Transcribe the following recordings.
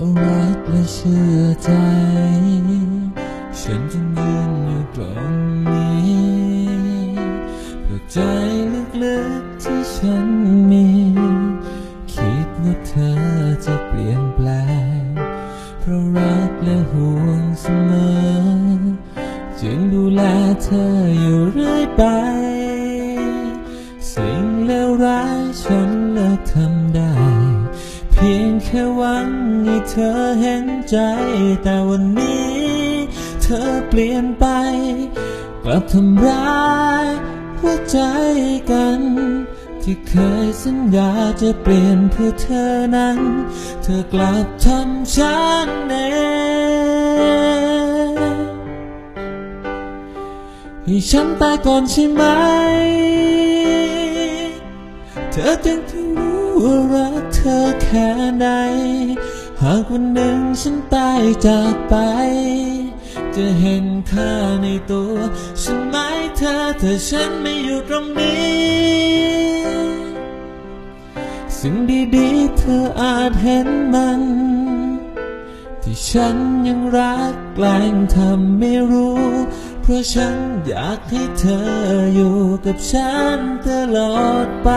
เพราะรักและเชื่อใจ ฉันจึงยืนอยู่ตรงนี้เพราะใจลึกๆที่ฉันมี คิดว่าเธอจะเปลี่ยนแปลง เพราะรักและห่วงเสมอ จึงดูแลเธออยู่เรื่อยไป สิ่งเลวร้ายฉันเลิกทำได้ พียงแค่หวังให้เธอเห็นใจ แต่วันนี้ เธอเปลี่ยนไป กลับทำร้ายหัวใจกัน ที่เคยสัญญาจะเปลี่ยนเพื่อเธอนั้น เธอกลับทำฉันเองให้ฉันตายก่อนใช่ไหม เธอจึงจะรู้ว่ารัก ธอแค่ไหน หากวันหนึ่งฉันตายจากไป จะเห็นค่าในตัวฉันไหมเธอถ้าฉันไม่อยู่ตรงนี้ สิ่งดีๆเธออาจเห็นมัน ที่ฉันยังรักแกล้งทำไม่รู้ เพราะฉันอยากให้เธออยู่กับฉันตลอดไป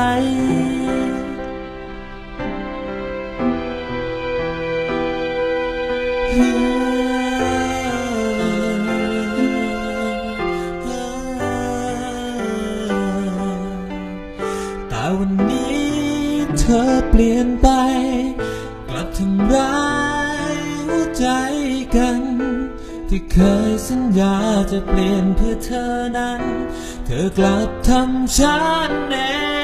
แต่วันนี้เธอเปลี่ยนไป กลับทำร้ายหัวใจกัน ที่เคยสัญญาจะเปลี่ยนเพื่อเธอนั้น เธอกลับทำฉันเอง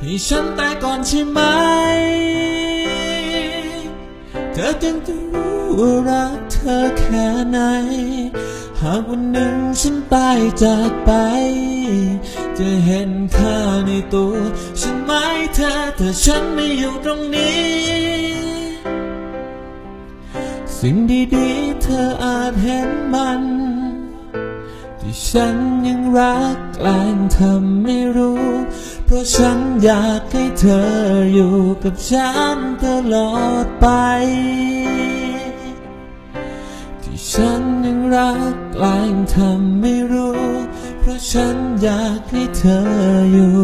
ให้ฉันตายก่อนใช่ไหม เธอจึงจะรู้ว่ารักเธอแค่ไหน หากวันหนึ่งฉันตายจากไป จะเห็นค่าในตัวฉันไหมเธอถ้าฉันไม่อยู่ตรงนี้ สิ่งดีๆเธออาจเห็นมัน ที่ฉันยังรักแกล้งทำไม่รู้ เพราะฉันอยากให้เธออยู่กับฉันตลอดไป ที่ฉันยังรักแกล้งทำไม่รู้ เพราะฉันอยากให้เธออยู่